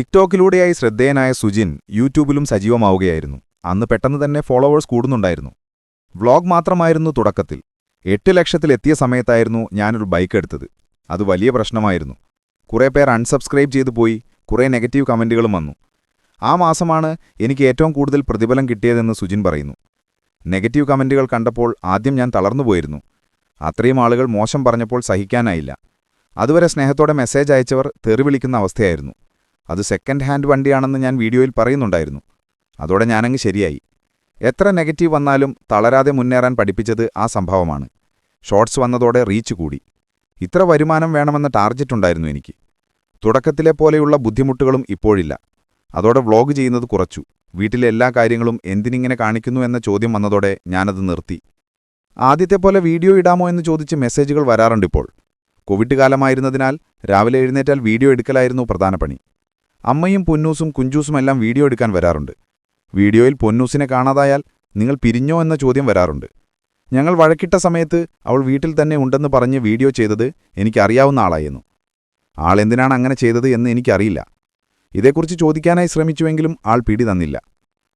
ടിക്ടോക്കിലൂടെയായി ശ്രദ്ധേയനായ സുജിൻ യൂട്യൂബിലും സജീവമാവുകയായിരുന്നു. അന്ന് പെട്ടെന്ന് തന്നെ ഫോളോവേഴ്സ് കൂടുന്നുണ്ടായിരുന്നു. വ്ളോഗ് മാത്രമായിരുന്നു തുടക്കത്തിൽ. എട്ട് ലക്ഷത്തിലെത്തിയ സമയത്തായിരുന്നു ഞാനൊരു ബൈക്ക് എടുത്തത്. അത് വലിയ പ്രശ്നമായിരുന്നു. കുറേ പേർ അൺസബ്സ്ക്രൈബ് ചെയ്തു പോയി. കുറേ നെഗറ്റീവ് കമന്റുകളും വന്നു. ആ മാസമാണ് എനിക്ക് ഏറ്റവും കൂടുതൽ പ്രതിഫലം കിട്ടിയതെന്ന് സുജിൻ പറയുന്നു. നെഗറ്റീവ് കമന്റുകൾ കണ്ടപ്പോൾ ആദ്യം ഞാൻ തളർന്നുപോയിരുന്നു അത്രയും ആളുകൾ മോശം പറഞ്ഞപ്പോൾ സഹിക്കാനായില്ല. അതുവരെ സ്നേഹത്തോടെ മെസ്സേജ് അയച്ചവർ തെറി വിളിക്കുന്ന അവസ്ഥയായിരുന്നു. അത് സെക്കൻഡ് ഹാൻഡ് വണ്ടിയാണെന്ന് ഞാൻ വീഡിയോയിൽ പറയുന്നുണ്ടായിരുന്നു. അതോടെ ഞാനങ്ങ് ശരിയായി. എത്ര നെഗറ്റീവ് വന്നാലും തളരാതെ മുന്നേറാൻ പഠിപ്പിച്ചത് ആ സംഭവമാണ്. ഷോർട്സ് വന്നതോടെ റീച്ച് കൂടി. ഇത്ര വരുമാനം വേണമെന്ന ടാർജറ്റ് ഉണ്ടായിരുന്നു എനിക്ക്. തുടക്കത്തിലെ പോലെയുള്ള ബുദ്ധിമുട്ടുകളും ഇപ്പോഴില്ല. അതോടെ വ്ളോഗ് ചെയ്യുന്നത് കുറച്ചു. വീട്ടിലെ എല്ലാ കാര്യങ്ങളും എന്തിനിങ്ങനെ കാണിക്കുന്നു എന്ന ചോദ്യം വന്നതോടെ ഞാനത് നിർത്തി. ആദ്യത്തെ പോലെ വീഡിയോ ഇടാമോ എന്ന് ചോദിച്ച് മെസ്സേജുകൾ വരാറുണ്ടിപ്പോൾ. കോവിഡ് കാലമായിരുന്നതിനാൽ രാവിലെ എഴുന്നേറ്റാൽ വീഡിയോ എടുക്കലായിരുന്നു പ്രധാന പണി. അമ്മയും പൊന്നൂസും കുഞ്ചൂസുമെല്ലാം വീഡിയോ എടുക്കാൻ വരാറുണ്ട്. വീഡിയോയിൽ പൊന്നൂസിനെ കാണാതായാൽ നിങ്ങൾ പിരിഞ്ഞോ എന്ന ചോദ്യം വരാറുണ്ട്. ഞങ്ങൾ വഴക്കിട്ട സമയത്ത് അവൾ വീട്ടിൽ തന്നെ ഉണ്ടെന്ന് പറഞ്ഞ് വീഡിയോ ചെയ്തത് എനിക്കറിയാവുന്ന ആളായിരുന്നു. ആളെന്തിനാണ് അങ്ങനെ ചെയ്തത് എന്ന് എനിക്കറിയില്ല. ഇതേക്കുറിച്ച് ചോദിക്കാനായി ശ്രമിച്ചുവെങ്കിലും ആൾ പിടി തന്നില്ല.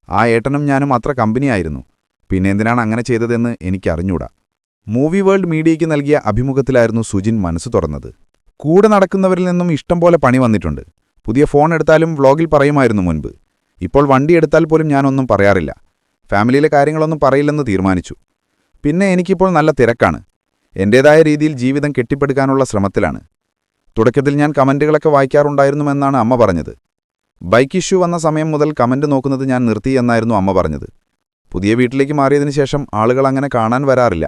ആ ഏട്ടനും ഞാനും അത്ര കമ്പനിയായിരുന്നു. പിന്നെ എന്തിനാണ് അങ്ങനെ ചെയ്തതെന്ന് എനിക്കറിഞ്ഞൂടാ. മൂവി വേൾഡ് മീഡിയയ്ക്ക് നൽകിയ അഭിമുഖത്തിലായിരുന്നു സുജിൻ മനസ്സ് തുറന്നത്. കൂടെ നടക്കുന്നവരിൽ നിന്നും ഇഷ്ടം പോലെ പണി വന്നിട്ടുണ്ട്. പുതിയ ഫോൺ എടുത്താലും വ്ളോഗിൽ പറയുമായിരുന്നു മുൻപ്. ഇപ്പോൾ വണ്ടി എടുത്താൽ പോലും ഞാനൊന്നും പറയാറില്ല. ഫാമിലിയിലെ കാര്യങ്ങളൊന്നും പറയില്ലെന്ന് തീരുമാനിച്ചു. പിന്നെ എനിക്കിപ്പോൾ നല്ല തിരക്കാണ്. എന്റേതായ രീതിയിൽ ജീവിതം കെട്ടിപ്പടുക്കാനുള്ള ശ്രമത്തിലാണ്. തുടക്കത്തിൽ ഞാൻ കമന്റുകളൊക്കെ വായിക്കാറുണ്ടായിരുന്നുവെന്നാണ് അമ്മ പറഞ്ഞത്. ബൈക്ക് ഇഷ്യൂ വന്ന സമയം മുതൽ കമന്റ് നോക്കുന്നത് ഞാൻ നിർത്തി എന്നായിരുന്നു അമ്മ പറഞ്ഞത്. പുതിയ വീട്ടിലേക്ക് മാറിയതിനു ശേഷം ആളുകൾ അങ്ങനെ കാണാൻ വരാറില്ല.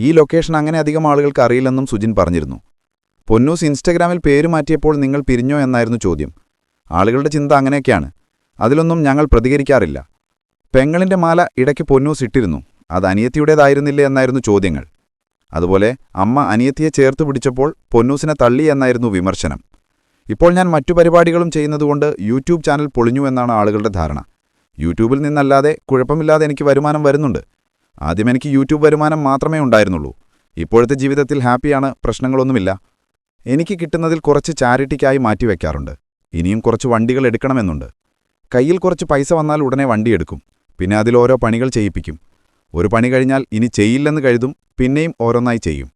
ഈ ലൊക്കേഷൻ അങ്ങനെ അധികം ആളുകൾക്ക് അറിയില്ലെന്നും സുജിൻ പറഞ്ഞിരുന്നു. പൊന്നൂസ് ഇൻസ്റ്റഗ്രാമിൽ പേര് മാറ്റിയപ്പോൾ നിങ്ങൾ പിരിഞ്ഞോ എന്നായിരുന്നു ചോദ്യം. ആളുകളുടെ ചിന്ത അങ്ങനെയൊക്കെയാണ്. അതിലൊന്നും ഞങ്ങൾ പ്രതികരിക്കാറില്ല. പെങ്ങളിന്റെ മാല ഇടയ്ക്ക് പൊന്നൂസ് ഇട്ടിരുന്നു. അത് അനിയത്തിയുടേതായിരുന്നില്ലേ എന്നായിരുന്നു ചോദ്യങ്ങൾ. അതുപോലെ അമ്മ അനിയത്തിയെ ചേർത്ത് പിടിച്ചപ്പോൾ പൊന്നൂസിനെ തള്ളി എന്നായിരുന്നു വിമർശനം. ഇപ്പോൾ ഞാൻ മറ്റു പരിപാടികളും ചെയ്യുന്നതുകൊണ്ട് യൂട്യൂബ് ചാനൽ പൊളിഞ്ഞു എന്നാണ് ആളുകളുടെ ധാരണ. യൂട്യൂബിൽ നിന്നല്ലാതെ കുഴപ്പമില്ലാതെ എനിക്ക് വരുമാനം വരുന്നുണ്ട്. ആദ്യം എനിക്ക് യൂട്യൂബ് വരുമാനം മാത്രമേ ഉണ്ടായിരുന്നുള്ളൂ. ഇപ്പോഴത്തെ ജീവിതത്തിൽ ഹാപ്പിയാണ് പ്രശ്നങ്ങളൊന്നുമില്ല. എനിക്ക് കിട്ടുന്നതിൽ കുറച്ച് ചാരിറ്റിക്കായി മാറ്റിവെക്കാറുണ്ട് ഇനിയും കുറച്ച് വണ്ടികൾ എടുക്കണമെന്നുണ്ട്. കയ്യിൽ കുറച്ച് പൈസ വന്നാൽ ഉടനെ വണ്ടിയെടുക്കും പിന്നെ അതിലോരോ പണികൾ ചെയ്യിപ്പിക്കും. ഒരു പണി കഴിഞ്ഞാൽ ഇനി ചെയ്യില്ലെന്ന് കരുതും പിന്നെയും ഓരോന്നായി ചെയ്യും.